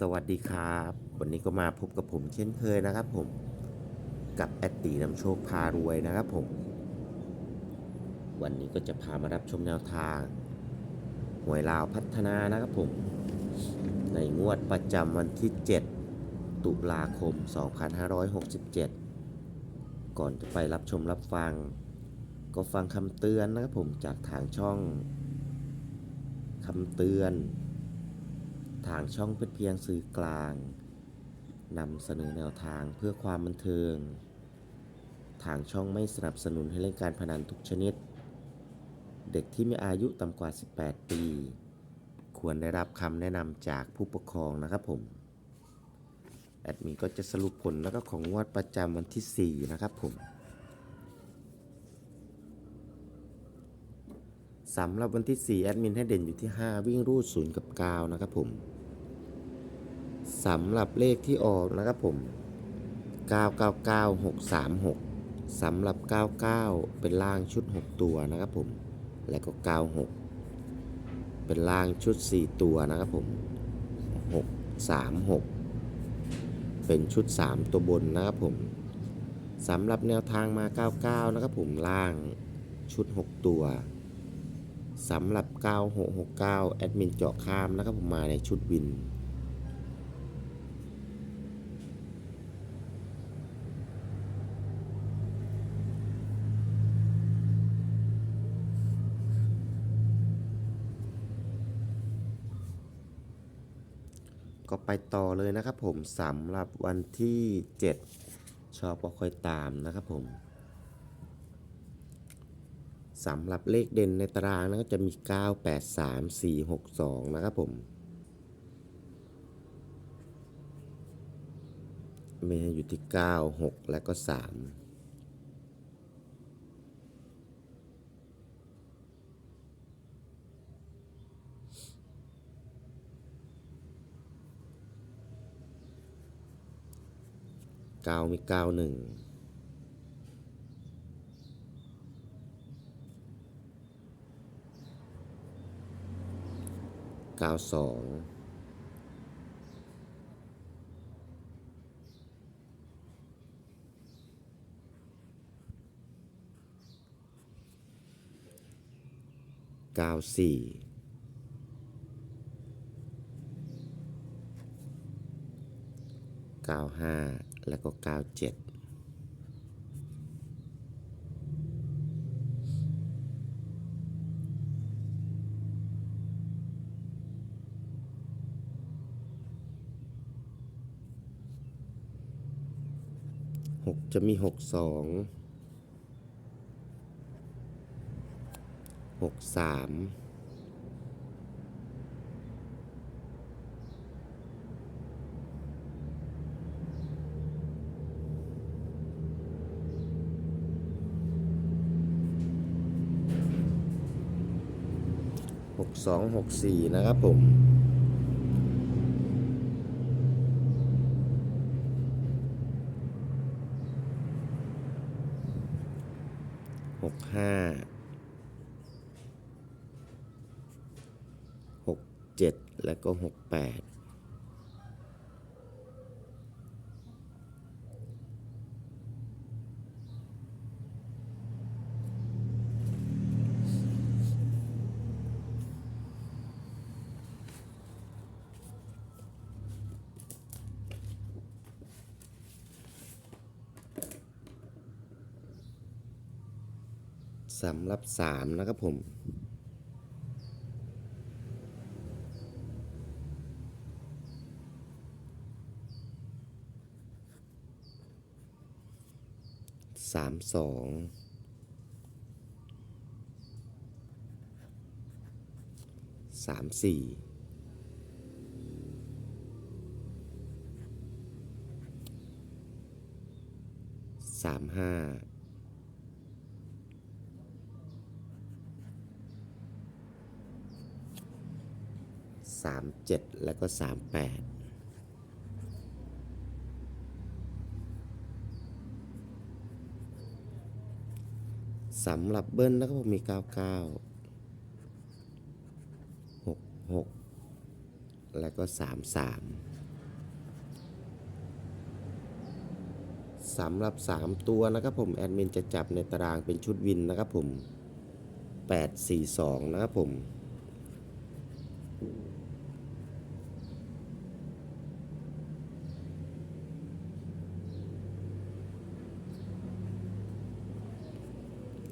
สวัสดีครับ วันนี้ก็มาพบกับผมเช่นเคยนะครับผมกับแอดตีนำโชคพารวยนะครับผม วันนี้ก็จะพามารับชมแนวทางหวยลาวพัฒนานะครับผม ในงวดประจำวันที่ 7 ตุลาคม 2567 ก่อนจะไปรับชมรับฟัง ก็ฟังคำเตือนนะครับผมจากทางช่องคำเตือนางช่องเป็นเพียงสื่อกลางนำเสนอแนวทางเพื่อความบันเทิง ทางช่องไม่สนับสนุนให้เล่นการพนันทุกชนิด เด็กที่มีอายุต่ำกว่า 18 ปี ควรได้รับคำแนะนำจากผู้ปกครองนะครับผม แอดมินก็จะสรุปผลแล้วก็ของงวดประจำวันที่ 4 นะครับผมสำหรับวันที่ 4 แอดมินให้เด่นอยู่ที่ 5 วิ่งรูด0กับ 9 นะครับผม สำหรับเลขที่ออกนะครับผม 999636 สำหรับ 99 เป็นล่างชุด 6 ตัวนะครับผม และก็ 96 เป็นล่างชุด 4 ตัวนะครับผม 636 เป็นชุด 3 ตัวบนนะครับผม สำหรับแนวทางมา 99 นะครับผมล่างชุด 6 ตัวสำหรับ 9669 แอดมินเจาะข้ามนะครับผมมาในชุดวิน ก็ไปต่อเลยนะครับผมสำหรับวันที่ 7 ชอบก็ค่อยตามนะครับผมสำหรับเลขเด่นในตารางนะก็จะมี 9 8 3 4 6 2 นะครับผมมีให้อยู่ที่ 9 6 และก็ 3 เก้ามีเก้าหนึ่งเก้าสองเก้าสี่ เก้าห้าแล้วก็เก้าเจ็ดหกจะมีหกสองหกสาม หกสองหกสี่นะครับผม หกห้า หกเจ็ด แล้วก็หกแปด สำหรับสามนะครับผม สามสองสามสี่สามห้า 37 แล้วก็ 38สำหรับเบิ้ลแล้วก็ผมมี 99 66 แล้วก็ 33 สำหรับ 3 ตัวนะครับผมแอดมินจะจับในตารางเป็นชุดวินนะครับผม 842 นะครับผม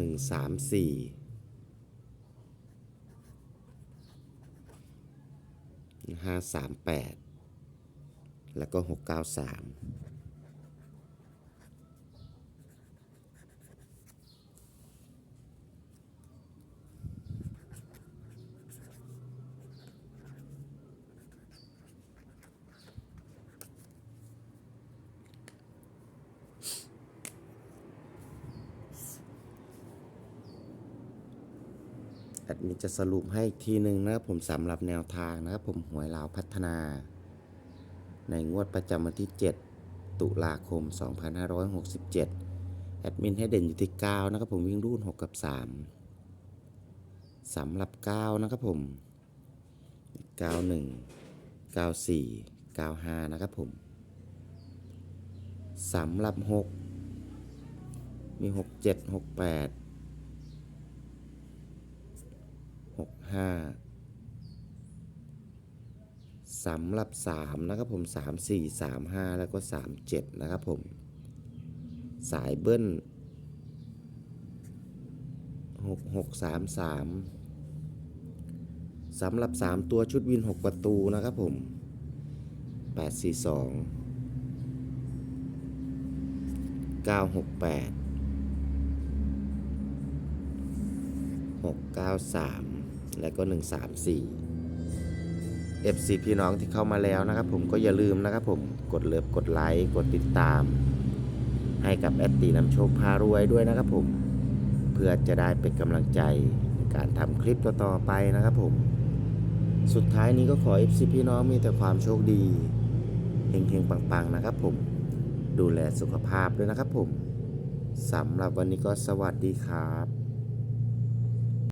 หนึ่งสามสี่ห้าสามแปดแล้วก็หกเก้าสาม แอดมินจะสรุปให้อีกทีหนึ่งนะครับผมสำหรับแนวทางนะครับผมหวยลาวพัฒนา ในงวดประจำวันที่ 7 ตุลาคม 2567 แอดมินให้เด่นอยู่ที่ 9 นะครับผมวิ่งรูด6กับ 3 สำหรับ 9 นะครับผม 91 94 95 นะครับผมสำหรับ 6 มี 6 7 6 8 หกห้าสำหรับสามนะครับผมสามสี่สามห้าแล้วก็สามเจ็ดนะครับผม สายเบิ้ลหกหกสามสามสำหรับสามตัวชุดวินหกประตูนะครับผมแปดสี่สองเก้าหกแปด693 และก็ 134 FC พี่น้องที่เข้ามาแล้วนะครับ ผมก็อย่าลืมนะครับ ผมกดเลิฟกดไลค์กดติดตาม ให้กับแอดตีนำโชคพารวยด้วยนะครับ ผมเพื่อจะได้เป็นกำลังใจในการทำคลิปต่อๆไปนะครับ ผม สุดท้ายนี้ก็ขอ FC พี่น้องมีแต่ความโชคดีเฮงๆปังๆนะครับ ผมดูแลสุขภาพด้วยนะครับ ผมสำหรับวันนี้ก็สวัสดีครับ